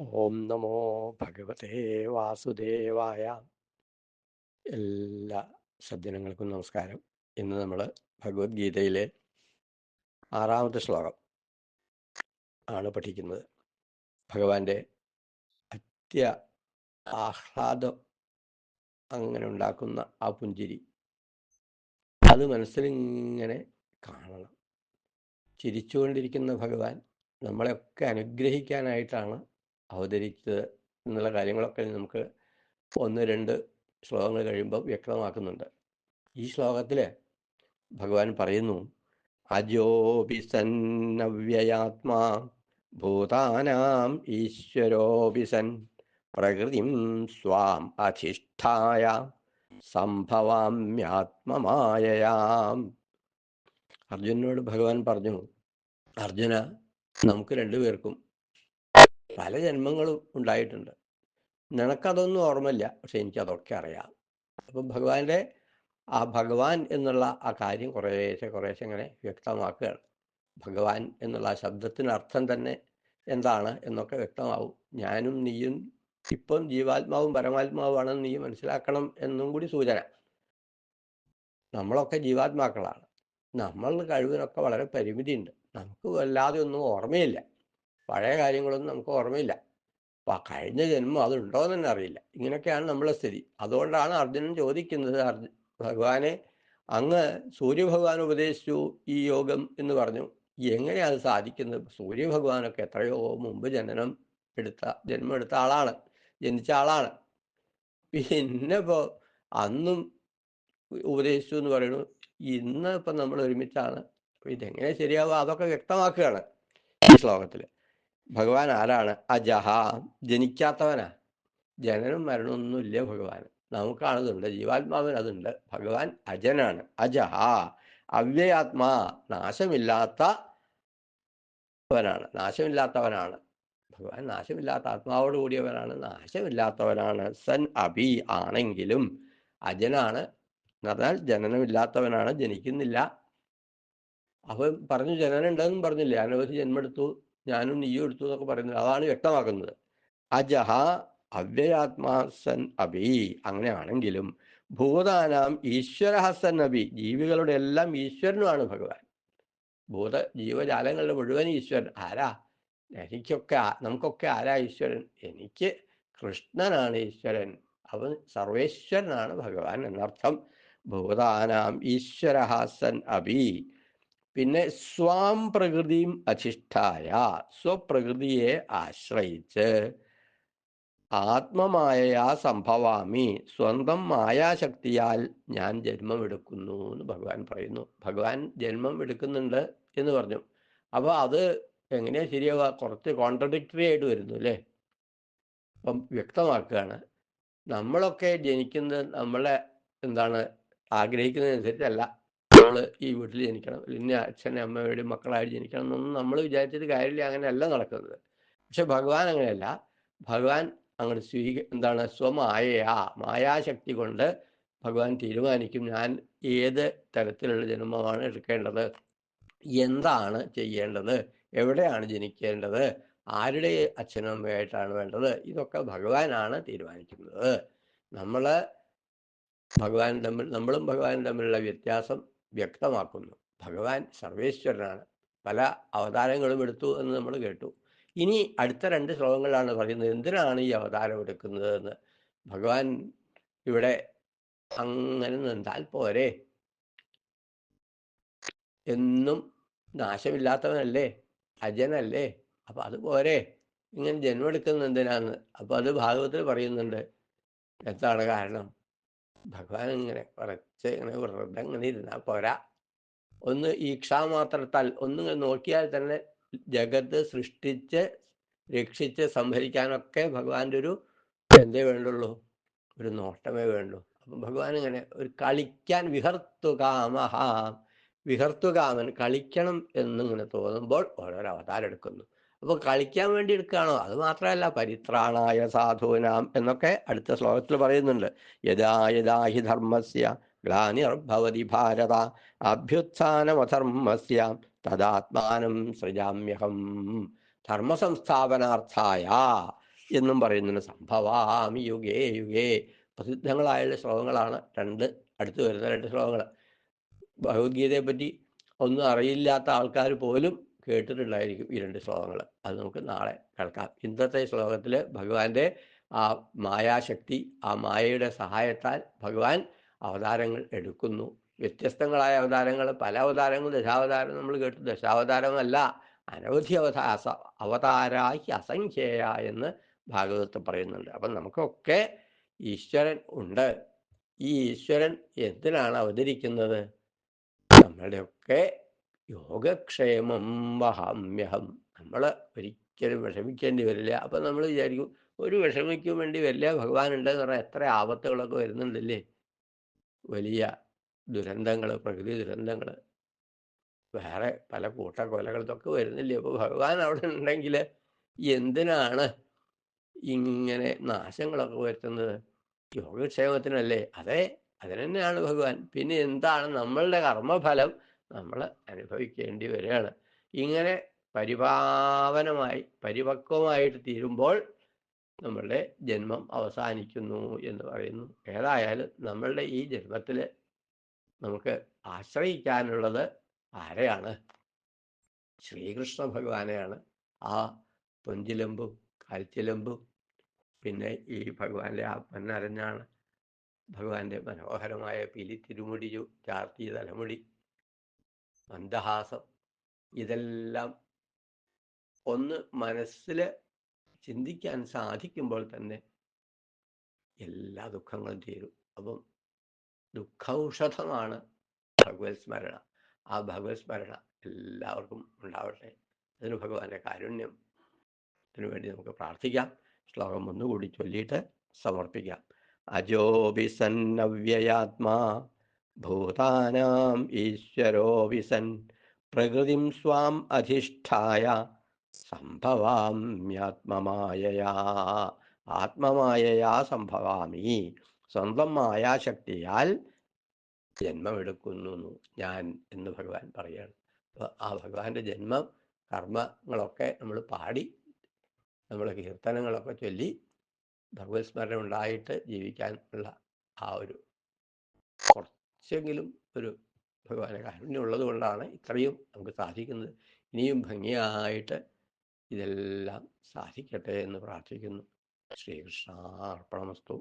ഓം നമോ ഭഗവതേ വാസുദേവായ. എല്ലാ സജ്ജനങ്ങൾക്കും നമസ്കാരം. ഇന്ന് നമ്മൾ ഭഗവത്ഗീതയിലെ ആറാമത്തെ ശ്ലോകം ആണ് പഠിക്കുന്നത്. ഭഗവാന്റെ അത്യ ആഹ്ലാദം അങ്ങനെ ഉണ്ടാക്കുന്ന ആ പുഞ്ചിരി അത് മനസ്സിലിങ്ങനെ കാണണം. ചിരിച്ചുകൊണ്ടിരിക്കുന്ന ഭഗവാൻ നമ്മളെയൊക്കെ അനുഗ്രഹിക്കാനായിട്ടാണ് അവതരിച്ചത് എന്നുള്ള കാര്യങ്ങളൊക്കെ നമുക്ക് ഒന്ന് രണ്ട് ശ്ലോകങ്ങൾ കഴിയുമ്പോൾ വ്യക്തമാക്കുന്നുണ്ട്. ഈ ശ്ലോകത്തിൽ ഭഗവാൻ പറയുന്നു അജോപി സന്നവ്യയാത്മാ ഭൂതാനാം ഈശ്വരോപി സൻ പ്രകൃതിം സ്വാം അധിഷ്ഠായ സംഭവാമ്യാത്മമായയാം. അർജുനോട് ഭഗവാൻ പറഞ്ഞു അർജുന നമുക്ക് രണ്ടുപേർക്കും പല ജന്മങ്ങളും ഉണ്ടായിട്ടുണ്ട്. നിനക്കതൊന്നും ഓർമ്മയില്ല പക്ഷെ എനിക്കതൊക്കെ അറിയാം. അപ്പം ഭഗവാന്റെ ആ ഭഗവാൻ എന്നുള്ള ആ കാര്യം കുറേശ്ശെ കുറേശ്ശെ ഇങ്ങനെ വ്യക്തമാക്കുകയാണ്. ഭഗവാൻ എന്നുള്ള ആ ശബ്ദത്തിന് അർത്ഥം തന്നെ എന്താണ് എന്നൊക്കെ വ്യക്തമാവും. ഞാനും നീയും ഇപ്പം ജീവാത്മാവും പരമാത്മാവുമാണെന്ന് നീ മനസ്സിലാക്കണം എന്നും കൂടി സൂചന. നമ്മളൊക്കെ ജീവാത്മാക്കളാണ്. നമ്മളുടെ കഴിവിനൊക്കെ വളരെ പരിമിതിയുണ്ട്. നമുക്ക് വല്ലാതെ ഒന്നും ഓർമ്മയില്ല. പഴയ കാര്യങ്ങളൊന്നും നമുക്ക് ഓർമ്മയില്ല. അപ്പം കഴിഞ്ഞ ജന്മം അതുണ്ടോ എന്ന് തന്നെ അറിയില്ല. ഇങ്ങനെയൊക്കെയാണ് നമ്മളെ സ്ഥിതി. അതുകൊണ്ടാണ് അർജുനൻ ചോദിക്കുന്നത് അർജു ഭഗവാനെ അങ്ങ് സൂര്യഭഗവാൻ ഉപദേശിച്ചു ഈ യോഗം എന്ന് പറഞ്ഞു. എങ്ങനെയാണ് സാധിക്കുന്നത്? സൂര്യഭഗവാനൊക്കെ എത്രയോ മുമ്പ് ജനനം എടുത്ത ജന്മം എടുത്ത ആളാണ് ജനിച്ച ആളാണ്. പിന്നെ ഇപ്പോൾ അന്നും ഉപദേശിച്ചു എന്ന് പറയുന്നു. ഇന്ന് ഇപ്പം നമ്മൾ ഒരുമിച്ചാണ്. ഇതെങ്ങനെ ശരിയാവുക? അതൊക്കെ വ്യക്തമാക്കുകയാണ് ഈ ശ്ലോകത്തിൽ ഭഗവാൻ ആരാണ്? അജഹ ജനിക്കാത്തവനാ. ജനനം മരണമൊന്നുമില്ല ഭഗവാൻ നമുക്കാണതുണ്ട്. ജീവാത്മാവിന് അതുണ്ട് ഭഗവാൻ അജനാണ്. അജഹ. അവ്യയാത്മാ. നാശമില്ലാത്തവനാണ് നാശമില്ലാത്തവനാണ്. ഭഗവാൻ നാശമില്ലാത്ത ആത്മാവോട് കൂടിയവനാണ്. നാശമില്ലാത്തവനാണ്. സൻ അഭി ആണെങ്കിലും അജനാണ്. എന്ന് പറഞ്ഞാൽ ജനനമില്ലാത്തവനാണ്. ജനിക്കുന്നില്ല. അപ്പം പറഞ്ഞു ജനനം ഉണ്ടെന്നും പറഞ്ഞില്ലേ? അനവധി ജന്മെടുത്തു. ഞാനും നീയും എടുത്തു എന്നൊക്കെ പറയുന്നത് അതാണ് വ്യക്തമാക്കുന്നത്. അജഹ അവ്യയാത്മാസൻ അഭി. അങ്ങനെയാണെങ്കിലും ഭൂതാനാം ഈശ്വരഹസൻ അഭി. ജീവികളുടെ എല്ലാം ഈശ്വരനുമാണ് ഭഗവാൻ. ഭൂത ജീവജാലങ്ങളുടെ മുഴുവൻ ഈശ്വരൻ. ആരാ? എനിക്കൊക്കെ നമുക്കൊക്കെ ആരാ ഈശ്വരൻ? എനിക്ക് കൃഷ്ണനാണ് ഈശ്വരൻ. അവൻ സർവേശ്വരനാണ് ഭഗവാൻ എന്നർത്ഥം. ഭൂതാനാം ഈശ്വരഹാസൻ അഭി. പിന്നെ സ്വാം പ്രകൃതിയും അധിഷ്ഠായ. സ്വപ്രകൃതിയെ ആശ്രയിച്ച് ആത്മമായയാ സംഭവാമി. സ്വന്തം മായാശക്തിയാൽ ഞാൻ ജന്മമെടുക്കുന്നു എന്ന് ഭഗവാൻ പറയുന്നു. ഭഗവാൻ ജന്മം എടുക്കുന്നുണ്ട് എന്ന് പറഞ്ഞു. അപ്പോൾ അത് എങ്ങനെയാ ശരിയാവുക? കുറച്ച് കോൺട്രഡിക്ടറി ആയിട്ട് വരുന്നു അല്ലേ? അപ്പം വ്യക്തമാക്കുകയാണ്. നമ്മളൊക്കെ ജനിക്കുന്നത് നമ്മളെ എന്താണ് ആഗ്രഹിക്കുന്നതനുസരിച്ചല്ല. നമ്മൾ ഈ വീട്ടിൽ ജനിക്കണം ഇന്ന അച്ഛനും അമ്മയുടെയും മക്കളായിട്ട് ജനിക്കണം എന്നൊന്നും നമ്മൾ വിചാരിച്ചിട്ട് കാര്യമില്ല. അങ്ങനെയല്ല നടക്കുന്നത്. പക്ഷെ ഭഗവാൻ അങ്ങനെയല്ല. ഭഗവാൻ അങ്ങനെ സ്വീക എന്താണ് സ്വമായയാ. മായാശക്തി കൊണ്ട് ഭഗവാൻ തീരുമാനിക്കും ഞാൻ ഏത് തരത്തിലുള്ള ജന്മമാണ് എടുക്കേണ്ടത് എന്താണ് ചെയ്യേണ്ടത് എവിടെയാണ് ജനിക്കേണ്ടത് ആരുടെ അച്ഛനും അമ്മയായിട്ടാണ് വേണ്ടത് ഇതൊക്കെ ഭഗവാനാണ് തീരുമാനിക്കുന്നത്. നമ്മൾ ഭഗവാൻ തമ്മിൽ നമ്മളും ഭഗവാനും തമ്മിലുള്ള വ്യത്യാസം വ്യക്തമാക്കുന്നു. ഭഗവാൻ സർവേശ്വരനാണ്. പല അവതാരങ്ങളും എടുത്തു എന്ന് നമ്മൾ കേട്ടു. ഇനി അടുത്ത രണ്ട് ശ്ലോകങ്ങളാണ് പറയുന്നത്. എന്തിനാണ് ഈ അവതാരം എടുക്കുന്നത് എന്ന് ഭഗവാൻ ഇവിടെ അങ്ങനെ നിന്നാൽ പോരെ. എന്നും നാശമില്ലാത്തവനല്ലേ? അജനല്ലേ? അപ്പം അത് പോരെ. ഇങ്ങനെ ജന്മെടുക്കുന്നത് എന്തിനാന്ന്? അപ്പം അത് ഭാഗവത്തിൽ പറയുന്നുണ്ട്. എന്താണ് കാരണം? ഭഗവാൻ ഇങ്ങനെ കുറച്ച് ഇങ്ങനെ വെറുതെ ഇങ്ങനെ ഇരുന്നാൽ പോരാ. ഒന്ന് ഈക്ഷാമാത്രത്താൽ ഒന്നും നോക്കിയാൽ തന്നെ ജഗത്ത് സൃഷ്ടിച്ച് രക്ഷിച്ച് സംഭരിക്കാനൊക്കെ ഭഗവാന്റെ ഒരു എന്തേ വേണ്ടുള്ളൂ? ഒരു നോട്ടമേ വേണ്ടൂ അപ്പം ഭഗവാൻ ഇങ്ങനെ ഒരു കളിക്കാൻ വിഹർത്തുകാമഹ വിഹർത്തുകാമൻ കളിക്കണം എന്നിങ്ങനെ തോന്നുമ്പോൾ ഓരോരോ അവതാരം എടുക്കുന്നു. അപ്പോൾ കളിക്കാൻ വേണ്ടി എടുക്കുകയാണോ? അത് മാത്രമല്ല പരിത്രാണായ സാധൂനാം എന്നൊക്കെ അടുത്ത ശ്ലോകത്തിൽ പറയുന്നുണ്ട്. യഥാ യഥാ ഹി ധർമ്മസ്യ ഗ്ലാനിർഭവതി ഭാരത അഭ്യുത്ഥാനമധർമ്മസ്യ തദാത്മാനം സൃജാമ്യഹം. ധർമ്മസംസ്ഥാപനാർത്ഥായ എന്നും പറയുന്നുണ്ട്. സംഭവാമി യുഗേ യുഗേ. പ്രസിദ്ധങ്ങളായുള്ള ശ്ലോകങ്ങളാണ് രണ്ട് അടുത്ത് വരുന്ന രണ്ട് ശ്ലോകങ്ങൾ. ഭഗവത്ഗീതയെ പറ്റി ഒന്നും അറിയില്ലാത്ത ആൾക്കാർ പോലും കേട്ടിട്ടുണ്ടായിരിക്കും ഈ രണ്ട് ശ്ലോകങ്ങൾ അത് നമുക്ക് നാളെ കേൾക്കാം. ഇന്നത്തെ ശ്ലോകത്തിൽ ഭഗവാന്റെ ആ മായാശക്തി ആ മായയുടെ സഹായത്താൽ ഭഗവാൻ അവതാരങ്ങൾ എടുക്കുന്നു. വ്യത്യസ്തങ്ങളായ അവതാരങ്ങൾ പല അവതാരങ്ങൾ ദശാവതാരം നമ്മൾ കേട്ടു. ദശാവതാരമല്ല അനവധി അവതാര അവതാരാഹി അസംഖ്യേയ എന്ന് ഭാഗവതത്തിൽ പറയുന്നുണ്ട്. അപ്പം നമുക്കൊക്കെ ഈശ്വരൻ ഉണ്ട്. ഈ ഈശ്വരൻ എന്തിനാണ് അവതരിക്കുന്നത്? നമ്മളുടെയൊക്കെ യോഗക്ഷേമം വഹാമ്യഹം. നമ്മൾ ഒരിക്കലും വിഷമിക്കേണ്ടി വരില്ല. അപ്പം നമ്മൾ വിചാരിക്കും ഒരു വിഷമിക്കും വേണ്ടി വരില്ല ഭഗവാൻ ഉണ്ടെന്ന് പറഞ്ഞാൽ എത്ര ആപത്തുകളൊക്കെ വരുന്നുണ്ടല്ലേ? വലിയ ദുരന്തങ്ങൾ പ്രകൃതി ദുരന്തങ്ങൾ വേറെ പല കൂട്ടക്കൊലകൾ ഇതൊക്കെ വരുന്നില്ലേ? അപ്പോൾ ഭഗവാൻ അവിടെ ഉണ്ടെങ്കിൽ എന്തിനാണ് ഇങ്ങനെ നാശങ്ങളൊക്കെ വരുത്തുന്നത്? യോഗക്ഷേമത്തിനല്ലേ? അതെ അതിനെന്നെയാണ് ഭഗവാൻ. പിന്നെ എന്താണ് നമ്മളുടെ കർമ്മഫലം? നമ്മൾ അനുഭവിക്കേണ്ടി വരികയാണ്. ഇങ്ങനെ പരിപാവനമായി പരിപക്വമായിട്ട് തീരുമ്പോൾ നമ്മളുടെ ജന്മം അവസാനിക്കുന്നു എന്ന് പറയുന്നു. ഏതായാലും നമ്മളുടെ ഈ ജന്മത്തിൽ നമുക്ക് ആശ്രയിക്കാനുള്ളത് ആരെയാണ്? ശ്രീകൃഷ്ണ ഭഗവാനെയാണ്. ആ പൊഞ്ചിലമ്പും കാൽച്ചിലമ്പും പിന്നെ ഈ ഭഗവാന്റെ ആ പൊന്നരഞ്ഞാണ് ഭഗവാന്റെ മനോഹരമായ പിലി തിരുമുടി ചാർത്തി തലമുടി മന്ദഹാസം ഇതെല്ലാം ഒന്ന് മനസ്സിൽ ചിന്തിക്കാൻ സാധിക്കുമ്പോൾ തന്നെ എല്ലാ ദുഃഖങ്ങളും തീരും. അപ്പം ദുഃഖൌഷധമാണ് ഭഗവത് സ്മരണ. ആ ഭഗവത് സ്മരണ എല്ലാവർക്കും ഉണ്ടാവട്ടെ. അതിന് ഭഗവാന്റെ കാരുണ്യം. അതിനു വേണ്ടി നമുക്ക് പ്രാർത്ഥിക്കാം. ശ്ലോകം ഒന്നുകൂടി ചൊല്ലിയിട്ട് സമർപ്പിക്കാം. അജോപി സന്നവ്യയാത്മാ ഭൂതാനാം ഈശ്വരോ വിസൻ പ്രകൃതിം സ്വാം അധിഷ്ഠായ സംഭവാമ്യാത്മമായയാ ആത്മമായയാ സംഭവാമി സ്വന്തം മായാശക്തിയാൽ ജന്മമെടുക്കുന്നു ഞാൻ എന്ന് ഭഗവാൻ പറയുകയാണ്. അപ്പോൾ ആ ഭഗവാന്റെ ജന്മം കർമ്മങ്ങളൊക്കെ നമ്മൾ പാടി നമ്മൾ കീർത്തനങ്ങളൊക്കെ ചൊല്ലി ഭഗവത് സ്മരണ ഉണ്ടായിട്ട് ജീവിക്കാൻ ഉള്ള ആ ഒരു കുറച്ചെങ്കിലും ഒരു ഭഗവാന്റെ കാരുണ്യം ഉള്ളത് കൊണ്ടാണ് ഇത്രയും നമുക്ക് സാധിക്കുന്നത്. ഇനിയും ഭംഗിയായിട്ട് ഇതെല്ലാം സാധിക്കട്ടെ എന്ന് പ്രാർത്ഥിക്കുന്നു. ശ്രീകൃഷ്ണാർപ്പണമസ്തു.